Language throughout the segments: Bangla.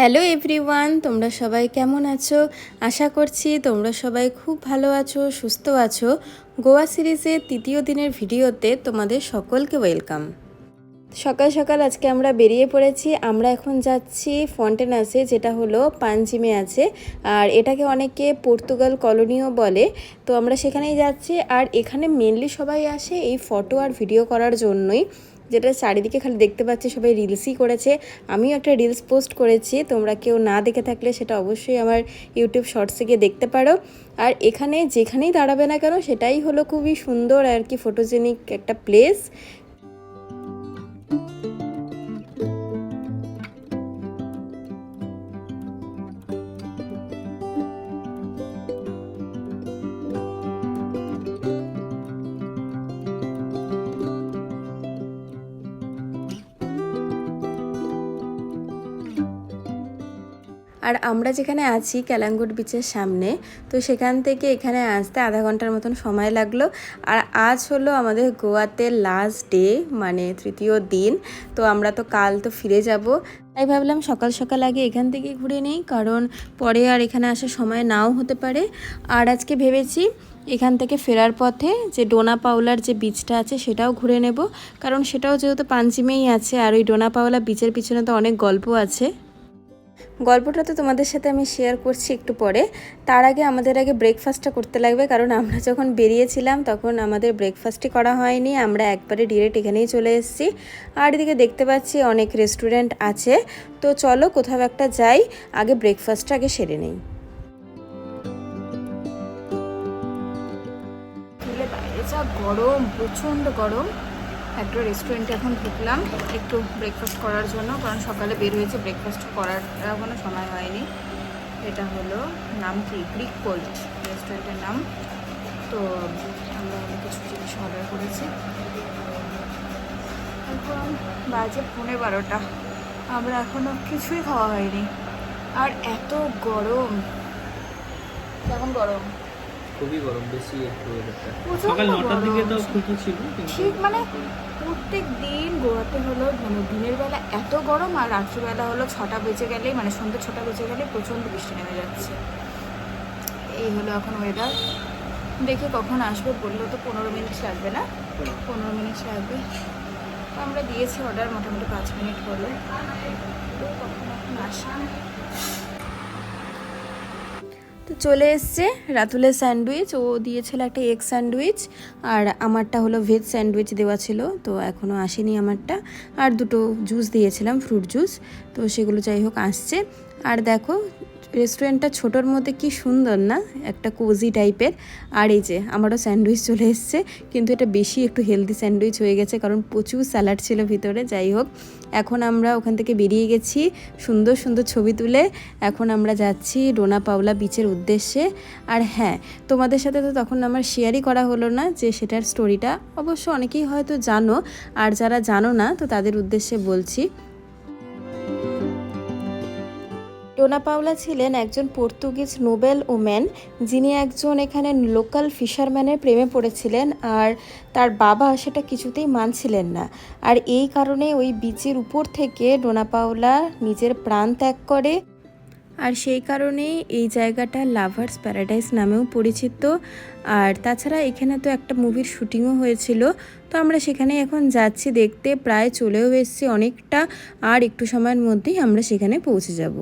হ্যালো এভরিওয়ান, তোমরা সবাই কেমন আছো? আশা করছি তোমরা সবাই খুব ভালো আছো, সুস্থ আছো। গোয়া সিরিজের তৃতীয় দিনের ভিডিওতে তোমাদের সকলকে ওয়েলকাম। সকাল সকাল আজকে আমরা বেরিয়ে পড়েছি। আমরা এখন যাচ্ছি ফন্টেন আছে যেটা হলো পাঞ্জিমে আছে। আর এটাকে অনেকে পর্তুগাল কলোনিও বলে। তো আমরা সেখানেই যাচ্ছি। আর এখানে মেনলি সবাই আসে এই ফটো আর ভিডিও করার জন্যই। যেটা চারিদিকে খালি দেখতে পাচ্ছি, সবাই রিলসই করেছে। আমিও একটা রিলস পোস্ট করেছি, তোমরা কেউ না দেখে থাকলে সেটা অবশ্যই আমার ইউটিউব শর্টসে গিয়ে দেখতে পারো। আর এখানে যেখানেই দাঁড়াবে না কেন, সেটাই হলো খুবই সুন্দর আর কি ফটোজেনিক একটা প্লেস আর আমরা যেখানে আছি ক্যালাঙ্গুট বিচের সামনে, তো সেখান থেকে এখানে আসতে আধা ঘণ্টার মতন সময় লাগল। আর আজ হলো আমাদের গোয়াতে লাস্ট ডে মানে তৃতীয় দিন, তো আমরা তো কাল তো ফিরে যাব। তাই ভাবলাম সকাল সকাল আগে এখান থেকে ঘুরে নেই, কারণ পরে আর এখানে আসার সময় নাও হতে পারে। আর আজকে ভেবেছি এখান থেকে ফেরার পথে যে ডোনা পাওলার যে বিচটা আছে সেটাও ঘুরে নেব, কারণ সেটাও যেহেতু পাঞ্জিমেই আছে, আর ওই ডোনা পাওলা বিচের পিছনে তো অনেক গল্প আছে। গল্পটা তো তোমাদের সাথে আমি শেয়ার করছি একটু পরে। তার আগে আমাদের আগে ব্রেকফাস্টটা করতে লাগবে, কারণ আমরা যখন বেরিয়েছিলাম তখন আমাদের ব্রেকফাস্টই করা হয়নি, আমরা একবারে ডিরেক্ট এখানেই চলে এসেছি। আর এদিকে দেখতে পাচ্ছি অনেক রেস্টুরেন্ট আছে, তো চলো কোথাও একটা যাই, আগে ব্রেকফাস্টটা আগে সেরে নেই। গরম, প্রচণ্ড গরম। একটা রেস্টুরেন্টে এখন ঢুকলাম, একটু ব্রেকফাস্ট করার জন্য, কারণ সকালে বের হয়েছে ব্রেকফাস্ট করার কোনো সময় হয়নি। এটা হলো নাম কি? গ্রিক কোল্ড রেস্টুরেন্টের নাম। তো আমরা কিছু জিনিস অর্ডার করেছি। এখন বাজে পৌনে বারোটা। আমরা এখনও কিছুই খাওয়া হয়নি। আর এত গরম। কেমন গরম? খুবই গরম বেশি একটু ওয়েদারটা সকাল নটার দিকে তো। ঠিকই ছিল ঠিক মানে প্রত্যেক দিন গোয়াতে হলো মানে দিনের বেলা এত গরম আর রাত্রিবেলা হলো ছটা বেজে গেলেই মানে সন্ধ্যে ছটা বেজে গেলে প্রচণ্ড বৃষ্টি নেমে যাচ্ছে। এই হলো এখন ওয়েদার দেখি কখন আসবে বলল তো পনেরো মিনিট লাগবে না। পনেরো মিনিট লাগবে। তো আমরা দিয়েছি অর্ডার মোটামুটি পাঁচ মিনিট হলো। তো কখন এখন আসা তো চলে এসছে রাতুলের স্যান্ডউইচ। ও দিয়েছিল একটা এগ স্যান্ডউইচ আর আমারটা হলো ভেজ স্যান্ডউইচ দেওয়া ছিল, তো এখনও আসেনি আমারটা। আর দুটো জুস দিয়েছিলাম, ফ্রুট জুস, তো সেগুলো যাই হোক আসছে। আর দেখো রেস্টুরেন্টটা ছোটোর মধ্যে কি সুন্দর না? একটা কোজি টাইপের আর এই যে, আমারও স্যান্ডউইচ চলে এসছে, কিন্তু এটা বেশি একটু হেলদি স্যান্ডউইচ হয়ে গেছে, কারণ প্রচুর স্যালাড ছিল ভিতরে, যাই হোক। এখন আমরা ওখান থেকে বেরিয়ে গেছি, সুন্দর সুন্দর ছবি তুলে। এখন আমরা যাচ্ছি ডোনা পাওলা বিচের উদ্দেশ্যে। আর হ্যাঁ তোমাদের সাথে তো তখন আমার শেয়ারই করা হলো না যে সেটার স্টোরিটা অবশ্য অনেকেই হয়তো জানো, আর যারা জানো না, তো তাদের উদ্দেশ্যে বলছি। ডোনা পাওলা ছিলেন একজন পর্তুগিজ নোবেল ওম্যান, যিনি একজন এখানে লোকাল ফিশারম্যানের প্রেমে পড়েছিলেন আর তার বাবা সেটা কিছুতেই মানছিলেন না। আর এই কারণে ওই বিচের উপর থেকে ডোনা পাওলা নিজের প্রাণ ত্যাগ করে। আর সেই কারণে এই জায়গাটা লাভার্স প্যারাডাইস নামেও পরিচিত। আর তাছাড়া এখানে তো একটা মুভির শুটিংও হয়েছিল, তো আমরা সেখানে এখন যাচ্ছি দেখতে, প্রায় চলেও এসেছি অনেকটা। আর একটু সময়ের মধ্যেই আমরা সেখানে পৌঁছে যাব।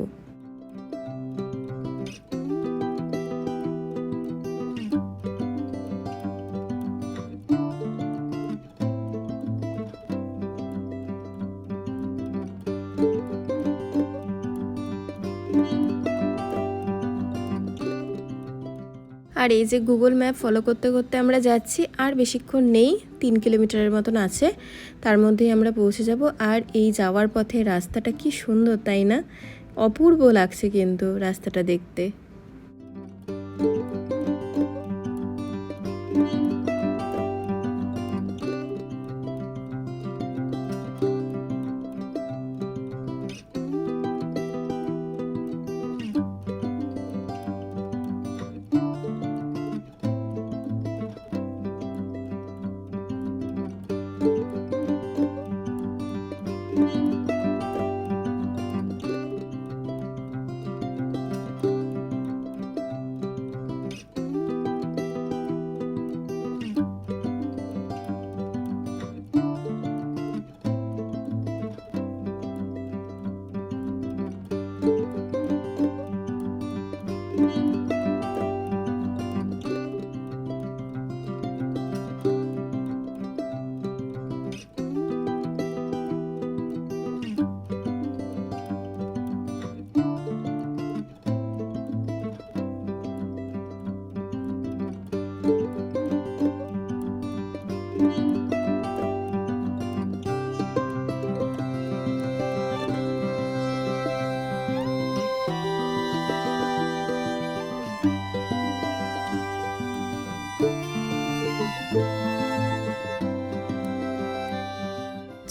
আর এই যে গুগল ম্যাপ ফলো করতে করতে আমরা যাচ্ছি, আর বেশিক্ষণ নেই, তিন কিলোমিটারের মতন আছে। তার মধ্যেই আমরা পৌঁছে যাব। আর এই যাওয়ার পথে রাস্তাটা কি সুন্দর, তাই না? অপূর্ব লাগছে কিন্তু রাস্তাটা দেখতে।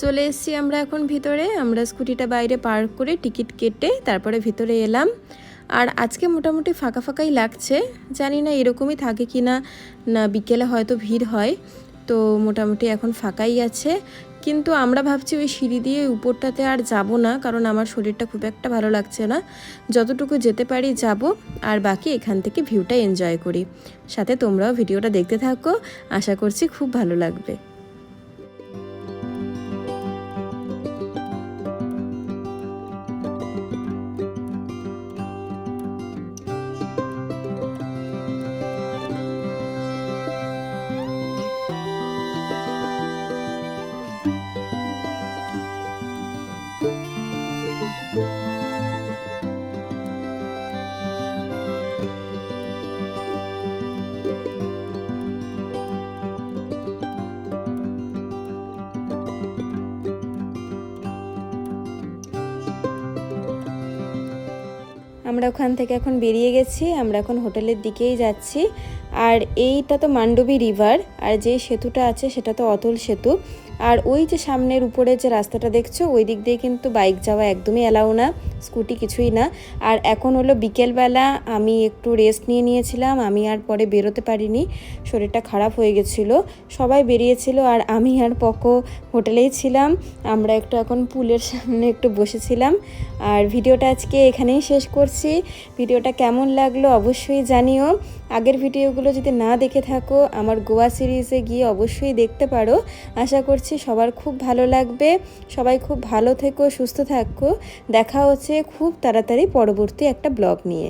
চলে এসছি আমরা এখন ভিতরে। আমরা স্কুটিটা বাইরে পার্ক করে টিকিট কেটে তারপরে ভিতরে এলাম। আর আজকে মোটামুটি ফাঁকা ফাঁকাই লাগছে। জানি না এরকমই থাকে কি না না বিকেলে হয়তো ভিড় হয়। তো মোটামুটি এখন ফাঁকাই আছে। কিন্তু আমরা ভাবছি ওই সিঁড়ি দিয়ে উপরটাতে আর যাব না, কারণ আমার শরীরটা খুব একটা ভালো লাগছে না। যতটুকু যেতে পারি যাব, আর বাকি এখান থেকে ভিউটা এনজয় করি। সাথে তোমরাও ভিডিওটা দেখতে থাকো। আশা করছি খুব ভালো লাগবে। আমরা ওখান থেকে এখন বেরিয়ে গেছি আমরা এখন হোটেলের দিকেই যাচ্ছি। আর এইটা তো মান্ডবী রিভার, আর যে সেতুটা আছে সেটা তো অতল সেতু। আর ওই যে সামনের উপরে যে রাস্তাটা দেখছ, ওই দিক দিয়ে কিন্তু বাইক যাওয়া একদমই অ্যালাউ না, স্কুটি কিছুই না। আর এখন হলো বিকেলবেলা, আমি একটু রেস্ট নিয়ে নিয়েছিলাম, আমি আর পরে বেরোতে পারিনি, শরীরটা খারাপ হয়ে গেছিল, সবাই বেরিয়েছিল আর আমি আর পকো হোটেলেই ছিলাম। আমরা একটু এখন পুলের সামনে একটু বসেছিলাম। আর ভিডিওটা আজকে এখানেই শেষ করছি। ভিডিওটা কেমন লাগল অবশ্যই জানিও। আগের ভিডিওগুলো যদি না দেখে থাকো, আমার গোয়া সিরিজে গিয়ে অবশ্যই দেখতে পারো। আশা করছি সবার খুব ভালো লাগবে। সবাই খুব ভালো থেকো, সুস্থ থাকো। দেখা হচ্ছে খুব তাড়াতাড়ি পরবর্তী একটা ব্লগ নিয়ে।